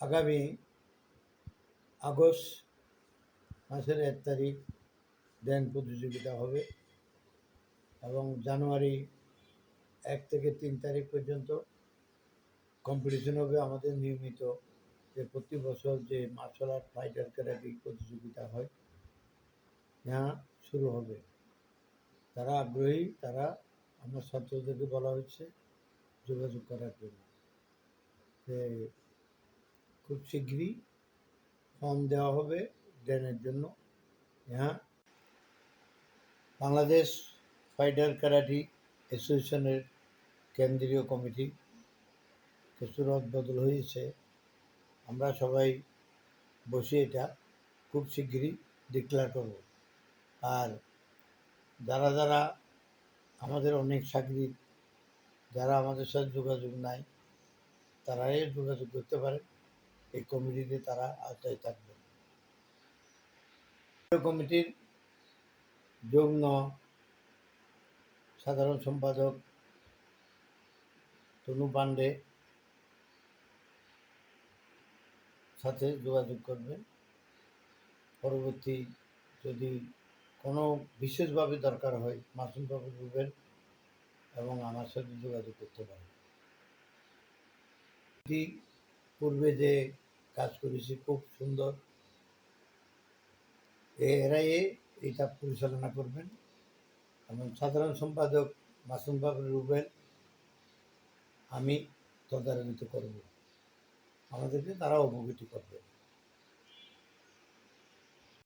আগামী আগস্ট মাসের এক তারিখ ড্যান প্রতিযোগিতা হবে এবং জানুয়ারি এক থেকে তিন তারিখ পর্যন্ত কম্পিটিশন হবে আমাদের নিয়মিত যে প্রতি বছর যে মার্শাল আর্ট ফাইটার ক্যারাটি প্রতিযোগিতা হয় यहाँ শুরু হবে। তারা আগ্রহী, তারা আমার ছাত্রদেরকে বলা হচ্ছে যোগাযোগ করার জন্য। খুব শীঘ্রই ফর্ম দেওয়া হবে ড্যানের জন্য। হ্যাঁ। বাংলাদেশ ফাইটার ক্যারাটি অ্যাসোসিয়েশনের কেন্দ্রীয় কমিটি সুরত বদল হয়েছে। আমরা সবাই বসে এটা খুব শিগগিরই ডিক্লেয়ার করব। আর যারা যারা আমাদের অনেক চাকরি যারা আমাদের সাথে যোগাযোগ নাই, তারাই যোগাযোগ করতে পারে। এই কমিটিতে তারা আওতায় থাকবে। কমিটির যুগ্ম সাধারণ সম্পাদক তনু পাণ্ডে সাথে যোগাযোগ করবেন পরবর্তী যদি কোনো বিশেষভাবে দরকার হয় মাসুমবাবু বলবেন এবং আমার সাথে যোগাযোগ করতে পারেন। পূর্বে যে কাজ করেছি, খুব সুন্দর। এরাই এটা পরিচালনা করবেন। এবং সাধারণ সম্পাদক মাসুম বাবু রুবেন আমি তদারকিত করব। আমাদেরকে তারা অবগতি করবে।